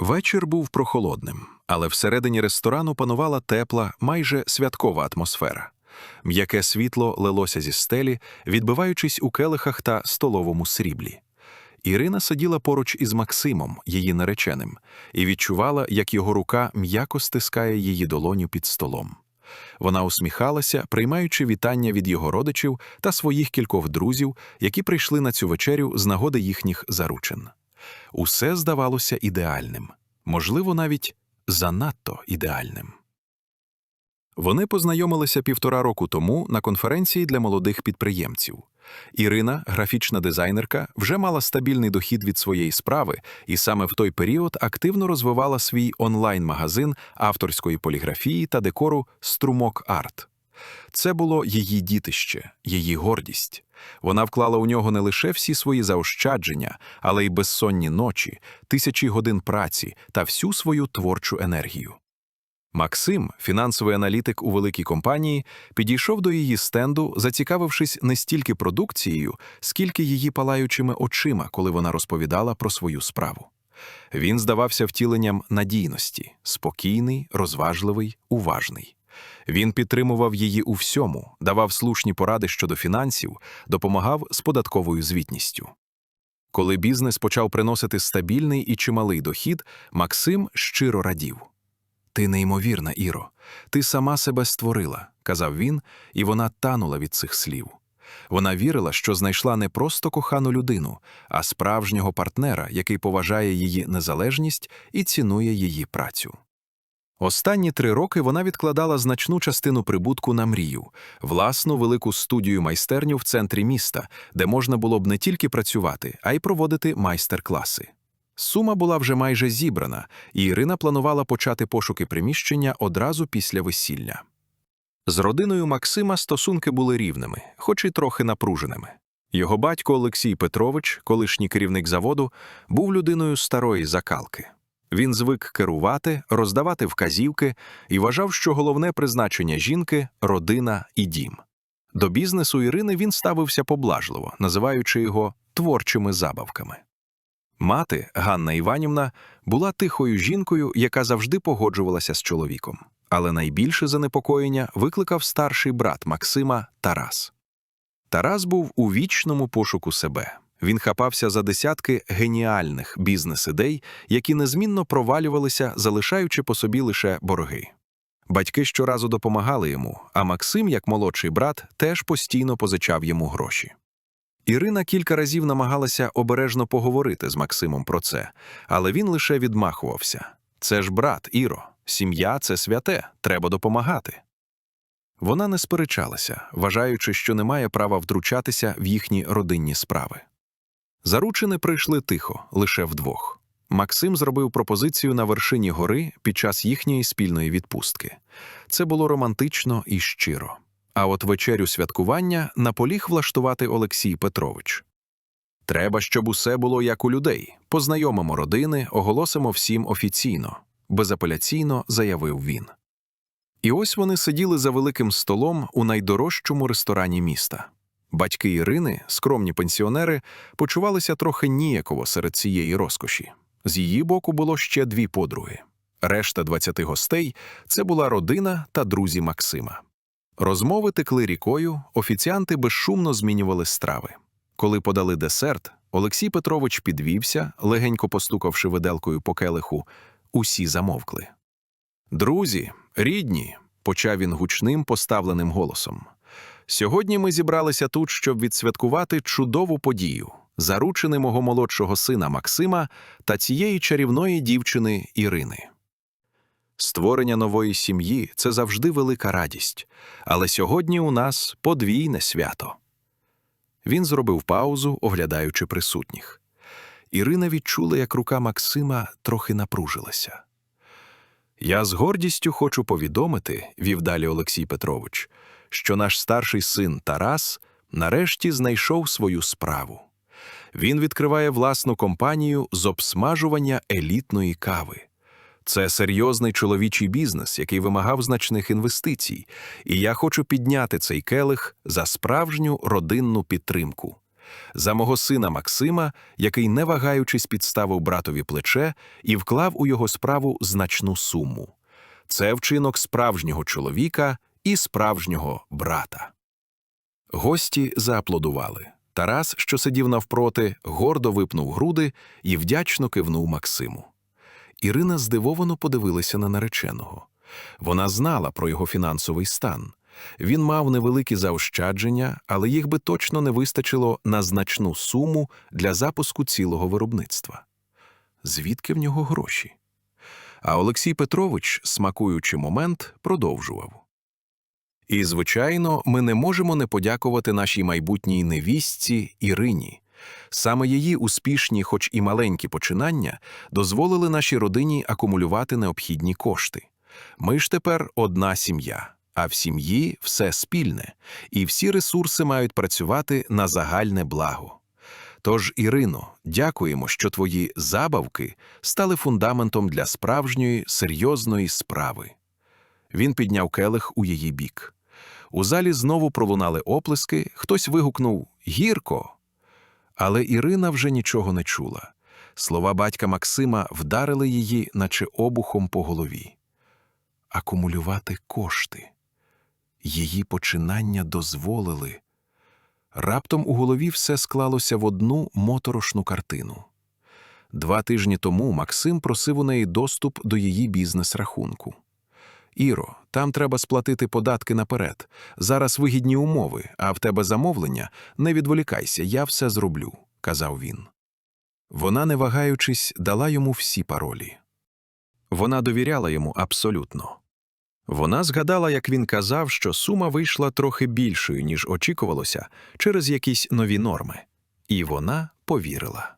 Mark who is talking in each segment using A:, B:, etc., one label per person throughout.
A: Вечір був прохолодним, але всередині ресторану панувала тепла, майже святкова атмосфера. М'яке світло лилося зі стелі, відбиваючись у келихах та столовому сріблі. Ірина сиділа поруч із Максимом, її нареченим, і відчувала, як його рука м'яко стискає її долоню під столом. Вона усміхалася, приймаючи вітання від його родичів та своїх кількох друзів, які прийшли на цю вечерю з нагоди їхніх заручин. Усе здавалося ідеальним, можливо, навіть занадто ідеальним. Вони познайомилися півтора року тому на конференції для молодих підприємців. Ірина, графічна дизайнерка, вже мала стабільний дохід від своєї справи і саме в той період активно розвивала свій онлайн-магазин авторської поліграфії та декору Струмок Арт. Це було її дітище, її гордість. Вона вклала у нього не лише всі свої заощадження, але й безсонні ночі, тисячі годин праці та всю свою творчу енергію. Максим, фінансовий аналітик у великій компанії, підійшов до її стенду, зацікавившись не стільки продукцією, скільки її палаючими очима, коли вона розповідала про свою справу. Він здавався втіленням надійності, спокійний, розважливий, уважний. Він підтримував її у всьому, давав слушні поради щодо фінансів, допомагав з податковою звітністю. Коли бізнес почав приносити стабільний і чималий дохід, Максим щиро радів. Ти неймовірна, Іро, ти сама себе створила, казав він, і вона танула від цих слів. Вона вірила, що знайшла не просто кохану людину, а справжнього партнера, який поважає її незалежність і цінує її працю. Останні три роки вона відкладала значну частину прибутку на мрію, власну велику студію майстерню в центрі міста, де можна було б не тільки працювати, а й проводити майстер-класи. Сума була вже майже зібрана, і Ірина планувала почати пошуки приміщення одразу після весілля. З родиною Максима стосунки були рівними, хоч і трохи напруженими. Його батько Олексій Петрович, колишній керівник заводу, був людиною старої закалки. Він звик керувати, роздавати вказівки і вважав, що головне призначення жінки родина і дім. До бізнесу Ірини він ставився поблажливо, називаючи його творчими забавками. Мати, Ганна Іванівна, була тихою жінкою, яка завжди погоджувалася з чоловіком. Але найбільше занепокоєння викликав старший брат Максима Тарас. Тарас був у вічному пошуку себе. Він хапався за десятки геніальних бізнес-ідей, які незмінно провалювалися, залишаючи по собі лише борги. Батьки щоразу допомагали йому, а Максим, як молодший брат, теж постійно позичав йому гроші. Ірина кілька разів намагалася обережно поговорити з Максимом про це, але він лише відмахувався. Це ж брат, Іро, сім'я це святе, треба допомагати. Вона не сперечалася, вважаючи, що не має права втручатися в їхні родинні справи. Заручини прийшли тихо, лише вдвох. Максим зробив пропозицію на вершині гори під час їхньої спільної відпустки. Це було романтично і щиро. А от вечерю святкування наполіг влаштувати Олексій Петрович. Треба, щоб усе було як у людей. Познайомимо родини, оголосимо всім офіційно, безапеляційно заявив він. І ось вони сиділи за великим столом у найдорожчому ресторані міста. Батьки Ірини, скромні пенсіонери, почувалися трохи ніяково серед цієї розкоші. З її боку було ще дві подруги. Решта 20 гостей це була родина та друзі Максима. Розмови текли рікою, офіціанти безшумно змінювали страви. Коли подали десерт, Олексій Петрович підвівся, легенько постукавши виделкою по келиху, усі замовкли. Друзі, рідні, почав він гучним поставленим голосом. Сьогодні ми зібралися тут, щоб відсвяткувати чудову подію, заручини мого молодшого сина Максима та цієї чарівної дівчини Ірини. Створення нової сім'ї це завжди велика радість, але сьогодні у нас подвійне свято. Він зробив паузу, оглядаючи присутніх. Ірина відчула, як рука Максима трохи напружилася. Я з гордістю хочу повідомити, вів далі Олексій Петрович, що наш старший син Тарас нарешті знайшов свою справу. Він відкриває власну компанію з обсмажування елітної кави. Це серйозний чоловічий бізнес, який вимагав значних інвестицій, і я хочу підняти цей келих за справжню родинну підтримку. За мого сина Максима, який, не вагаючись, підставив братові плече і вклав у його справу значну суму. Це вчинок справжнього чоловіка і справжнього брата. Гості зааплодували. Тарас, що сидів навпроти, гордо випнув груди і вдячно кивнув Максиму. Ірина здивовано подивилася на нареченого. Вона знала про його фінансовий стан. Він мав невеликі заощадження, але їх би точно не вистачило на значну суму для запуску цілого виробництва. Звідки в нього гроші? А Олексій Петрович, смакуючи момент, продовжував. І, звичайно, ми не можемо не подякувати нашій майбутній невістці Ірині. Саме її успішні, хоч і маленькі починання, дозволили нашій родині акумулювати необхідні кошти. Ми ж тепер одна сім'я, а в сім'ї все спільне, і всі ресурси мають працювати на загальне благо. Тож, Ірино, дякуємо, що твої забавки стали фундаментом для справжньої серйозної справи. Він підняв келих у її бік. У залі знову пролунали оплески, хтось вигукнув Гірко. Але Ірина вже нічого не чула. Слова батька Максима вдарили її, наче обухом по голові. Акумулювати кошти. Її починання дозволили. Раптом у голові все склалося в одну моторошну картину. Два тижні тому Максим просив у неї доступ до її бізнес-рахунку. Іро, там треба сплатити податки наперед. Зараз вигідні умови, а в тебе замовлення. Не відволікайся, я все зроблю, казав він. Вона, не вагаючись, дала йому всі паролі. Вона довіряла йому абсолютно. Вона згадала, як він казав, що сума вийшла трохи більшою, ніж очікувалося, через якісь нові норми, і вона повірила.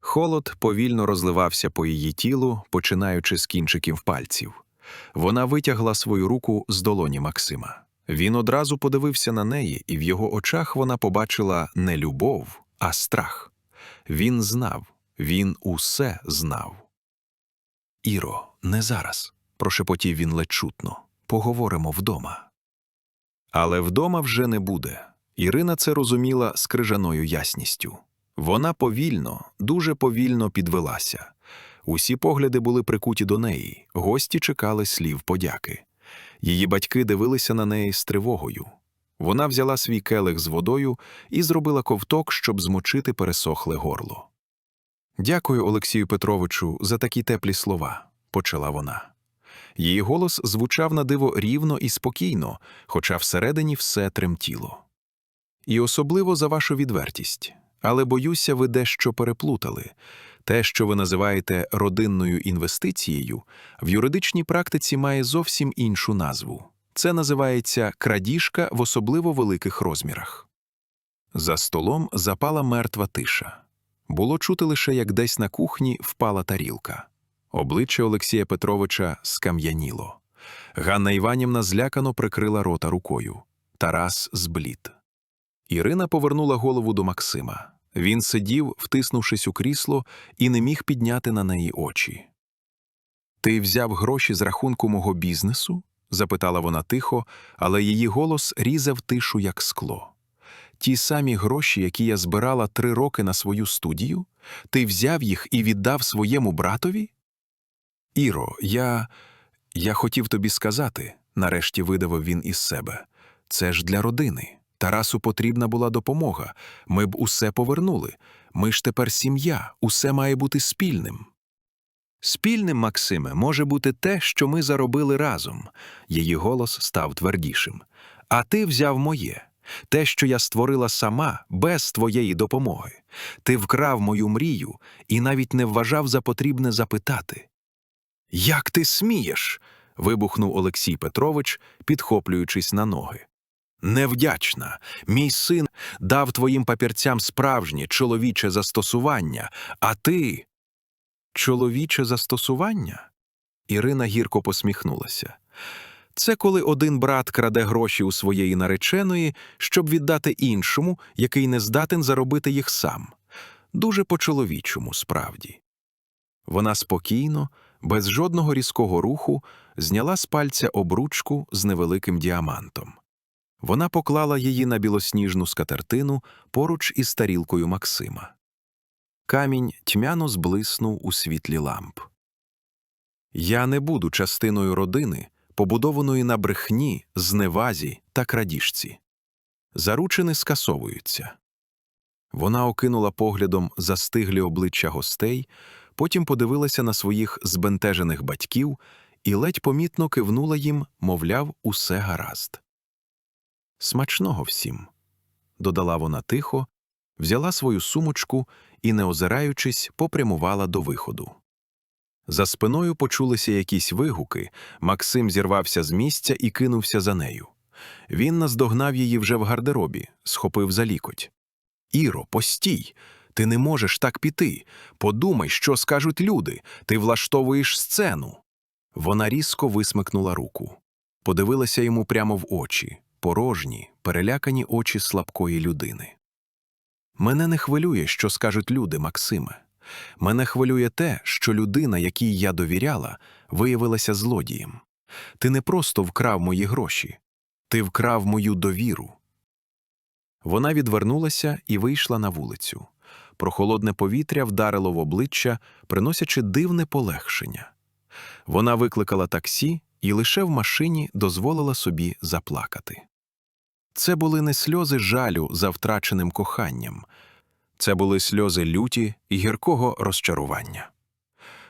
A: Холод повільно розливався по її тілу, починаючи з кінчиків пальців. Вона витягла свою руку з долоні Максима. Він одразу подивився на неї, і в його очах вона побачила не любов, а страх. Він знав, він усе знав. Іро, не зараз, прошепотів він ледь чутно. Поговоримо вдома. Але вдома вже не буде. Ірина це розуміла з крижаною ясністю. Вона повільно, дуже повільно підвелася. Усі погляди були прикуті до неї, гості чекали слів подяки. Її батьки дивилися на неї з тривогою. Вона взяла свій келих з водою і зробила ковток, щоб змочити пересохле горло. Дякую, Олексію Петровичу, за такі теплі слова, почала вона. Її голос звучав на диво рівно і спокійно, хоча всередині все тремтіло. І особливо за вашу відвертість. Але боюся, ви дещо переплутали. Те, що ви називаєте родинною інвестицією, в юридичній практиці має зовсім іншу назву. Це називається крадіжка в особливо великих розмірах. За столом запала мертва тиша. Було чути лише, як десь на кухні впала тарілка. Обличчя Олексія Петровича скам'яніло. Ганна Іванівна злякано прикрила рота рукою. Тарас зблід. Ірина повернула голову до Максима. Він сидів, втиснувшись у крісло, і не міг підняти на неї очі. Ти взяв гроші з рахунку мого бізнесу? запитала вона тихо, але її голос різав тишу, як скло. Ті самі гроші, які я збирала три роки на свою студію, ти взяв їх і віддав своєму братові? Іро, я. я хотів тобі сказати, нарешті видавив він із себе. Це ж для родини. Тарасу потрібна була допомога. Ми б усе повернули. Ми ж тепер сім'я, усе має бути спільним. Спільним, Максиме, може бути те, що ми заробили разом. Її голос став твердішим. А ти взяв моє. Те, що я створила сама, без твоєї допомоги. Ти вкрав мою мрію і навіть не вважав за потрібне запитати. Як ти смієш? вибухнув Олексій Петрович, підхоплюючись на ноги. Невдячна. Мій син дав твоїм папірцям справжнє чоловіче застосування, а ти. Чоловіче застосування? Ірина гірко посміхнулася. Це коли один брат краде гроші у своєї нареченої, щоб віддати іншому, який не здатен заробити їх сам. Дуже по-чоловічому, справді. Вона спокійно, без жодного різкого руху, зняла з пальця обручку з невеликим діамантом. Вона поклала її на білосніжну скатертину поруч із тарілкою Максима. Камінь тьмяно зблиснув у світлі ламп. Я не буду частиною родини, побудованої на брехні, зневазі та крадіжці. Заручини скасовуються. Вона окинула поглядом застиглі обличчя гостей, потім подивилася на своїх збентежених батьків і ледь помітно кивнула їм, мовляв, усе гаразд. Смачного всім, додала вона тихо, взяла свою сумочку і, не озираючись, попрямувала до виходу. За спиною почулися якісь вигуки, Максим зірвався з місця і кинувся за нею. Він наздогнав її вже в гардеробі, схопив за лікоть. Іро, постій! Ти не можеш так піти. Подумай, що скажуть люди. Ти влаштовуєш сцену. Вона різко висмикнула руку. Подивилася йому прямо в очі, порожні, перелякані очі слабкої людини. Мене не хвилює, що скажуть люди, Максиме. Мене хвилює те, що людина, якій я довіряла, виявилася злодієм. Ти не просто вкрав мої гроші, ти вкрав мою довіру. Вона відвернулася і вийшла на вулицю. Прохолодне повітря вдарило в обличчя, приносячи дивне полегшення. Вона викликала таксі і лише в машині дозволила собі заплакати. Це були не сльози жалю за втраченим коханням, це були сльози люті і гіркого розчарування.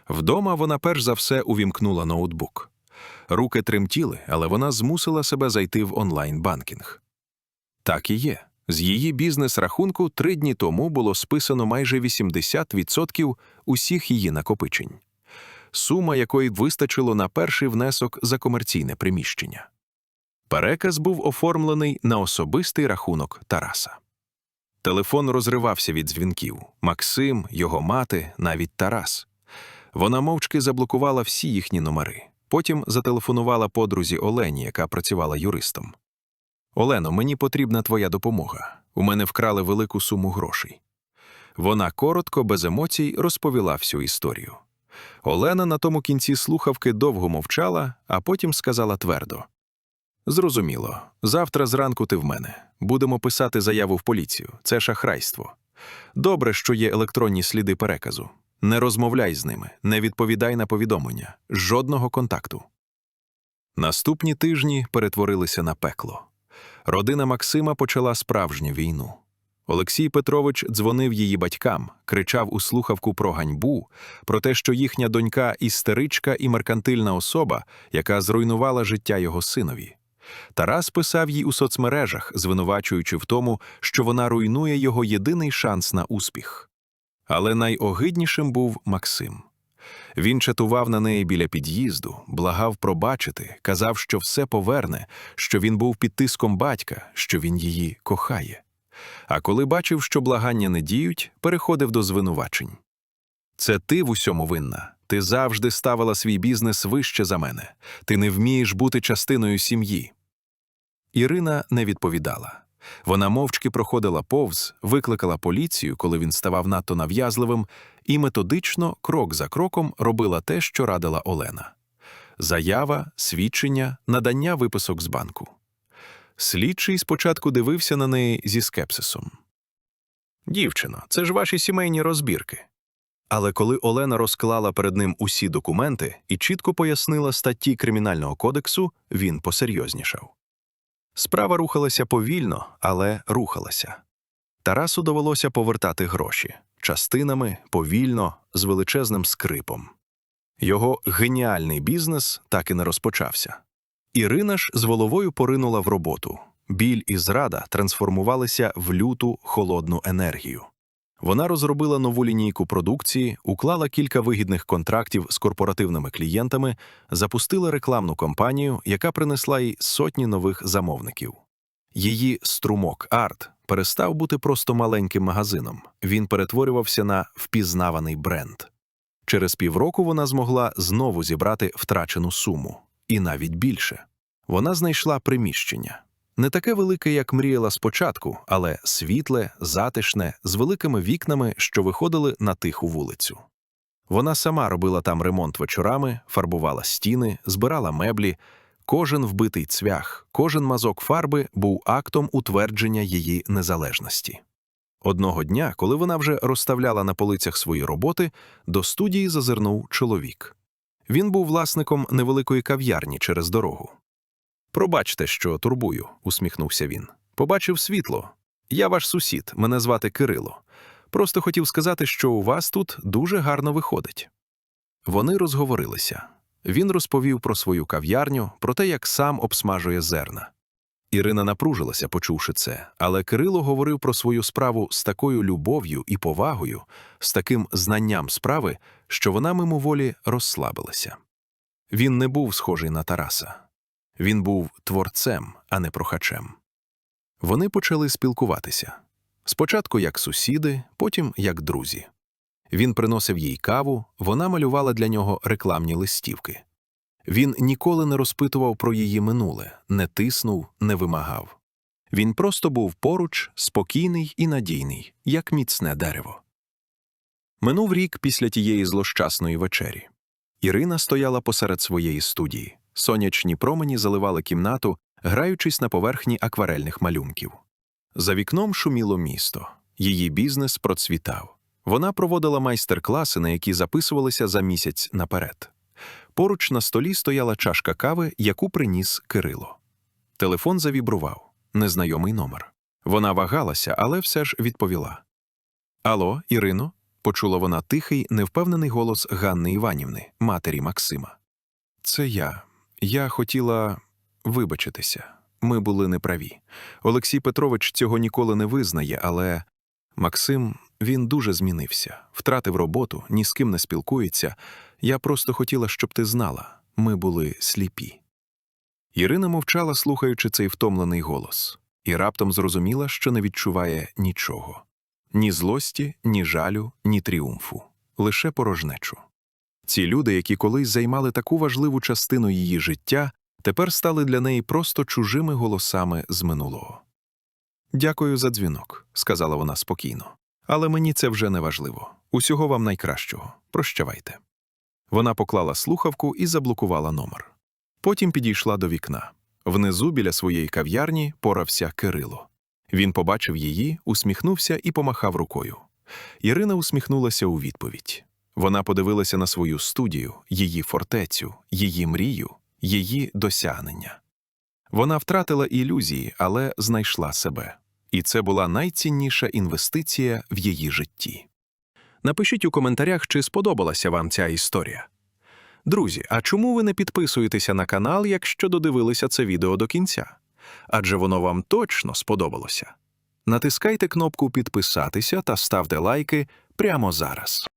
A: Вдома вона перш за все увімкнула ноутбук. Руки тремтіли, але вона змусила себе зайти в онлайн-банкінг. Так і є. З її бізнес-рахунку три дні тому було списано майже 80% усіх її накопичень, сума якої вистачило на перший внесок за комерційне приміщення. Переказ був оформлений на особистий рахунок Тараса. Телефон розривався від дзвінків Максим, його мати, навіть Тарас. Вона мовчки заблокувала всі їхні номери. Потім зателефонувала подрузі Олені, яка працювала юристом. Олено, мені потрібна твоя допомога. У мене вкрали велику суму грошей. Вона коротко, без емоцій, розповіла всю історію. Олена на тому кінці слухавки довго мовчала, а потім сказала твердо: Зрозуміло, завтра зранку ти в мене. Будемо писати заяву в поліцію. Це шахрайство. Добре, що є електронні сліди переказу. Не розмовляй з ними, не відповідай на повідомлення, жодного контакту. Наступні тижні перетворилися на пекло. Родина Максима почала справжню війну. Олексій Петрович дзвонив її батькам, кричав у слухавку про ганьбу, про те, що їхня донька істеричка і меркантильна особа, яка зруйнувала життя його синові. Тарас писав їй у соцмережах, звинувачуючи в тому, що вона руйнує його єдиний шанс на успіх. Але найогиднішим був Максим. Він чатував на неї біля під'їзду, благав пробачити, казав, що все поверне, що він був під тиском батька, що він її кохає. А коли бачив, що благання не діють, переходив до звинувачень. Це ти в усьому винна. Ти завжди ставила свій бізнес вище за мене. Ти не вмієш бути частиною сім'ї. Ірина не відповідала. Вона мовчки проходила повз, викликала поліцію, коли він ставав надто нав'язливим, і методично, крок за кроком, робила те, що радила Олена заява, свідчення, надання виписок з банку. Слідчий спочатку дивився на неї зі скепсисом. Дівчино, це ж ваші сімейні розбірки. Але коли Олена розклала перед ним усі документи і чітко пояснила статті Кримінального кодексу, він посерйознішав. Справа рухалася повільно, але рухалася. Тарасу довелося повертати гроші частинами, повільно, з величезним скрипом. Його геніальний бізнес так і не розпочався. Ірина ж з головою поринула в роботу. Біль і зрада трансформувалися в люту холодну енергію. Вона розробила нову лінійку продукції, уклала кілька вигідних контрактів з корпоративними клієнтами, запустила рекламну кампанію, яка принесла їй сотні нових замовників. Її струмок арт перестав бути просто маленьким магазином, він перетворювався на впізнаваний бренд. Через півроку вона змогла знову зібрати втрачену суму, і навіть більше. Вона знайшла приміщення. Не таке велике, як мріяла спочатку, але світле, затишне, з великими вікнами, що виходили на тиху вулицю. Вона сама робила там ремонт вечорами, фарбувала стіни, збирала меблі. Кожен вбитий цвях, кожен мазок фарби був актом утвердження її незалежності. Одного дня, коли вона вже розставляла на полицях свої роботи, до студії зазирнув чоловік. Він був власником невеликої кав'ярні через дорогу. Пробачте, що турбую, усміхнувся він. Побачив світло. Я ваш сусід, мене звати Кирило. Просто хотів сказати, що у вас тут дуже гарно виходить. Вони розговорилися. Він розповів про свою кав'ярню, про те, як сам обсмажує зерна. Ірина напружилася, почувши це, але Кирило говорив про свою справу з такою любов'ю і повагою, з таким знанням справи, що вона мимоволі розслабилася. Він не був схожий на Тараса. Він був творцем, а не прохачем. Вони почали спілкуватися. Спочатку як сусіди, потім як друзі. Він приносив їй каву, вона малювала для нього рекламні листівки. Він ніколи не розпитував про її минуле, не тиснув, не вимагав. Він просто був поруч, спокійний і надійний, як міцне дерево. Минув рік після тієї злощасної вечері. Ірина стояла посеред своєї студії. Сонячні промені заливали кімнату, граючись на поверхні акварельних малюнків. За вікном шуміло місто. Її бізнес процвітав. Вона проводила майстер-класи, на які записувалися за місяць наперед. Поруч на столі стояла чашка кави, яку приніс Кирило. Телефон завібрував. Незнайомий номер. Вона вагалася, але все ж відповіла. Алло, Ірино? почула вона тихий, невпевнений голос Ганни Іванівни, матері Максима. Це я. Я хотіла вибачитися. Ми були неправі. Олексій Петрович цього ніколи не визнає, але Максим він дуже змінився, втратив роботу, ні з ким не спілкується. Я просто хотіла, щоб ти знала ми були сліпі. Ірина мовчала, слухаючи цей втомлений голос, і раптом зрозуміла, що не відчуває нічого ні злості, ні жалю, ні тріумфу, лише порожнечу. Ці люди, які колись займали таку важливу частину її життя, тепер стали для неї просто чужими голосами з минулого. Дякую за дзвінок, сказала вона спокійно. Але мені це вже не важливо. Усього вам найкращого. Прощавайте. Вона поклала слухавку і заблокувала номер. Потім підійшла до вікна. Внизу, біля своєї кав'ярні, порався Кирило. Він побачив її, усміхнувся і помахав рукою. Ірина усміхнулася у відповідь. Вона подивилася на свою студію, її фортецю, її мрію, її досягнення. Вона втратила ілюзії, але знайшла себе. І це була найцінніша інвестиція в її житті. Напишіть у коментарях, чи сподобалася вам ця історія. Друзі, а чому ви не підписуєтеся на канал, якщо додивилися це відео до кінця? Адже воно вам точно сподобалося. Натискайте кнопку підписатися та ставте лайки прямо зараз.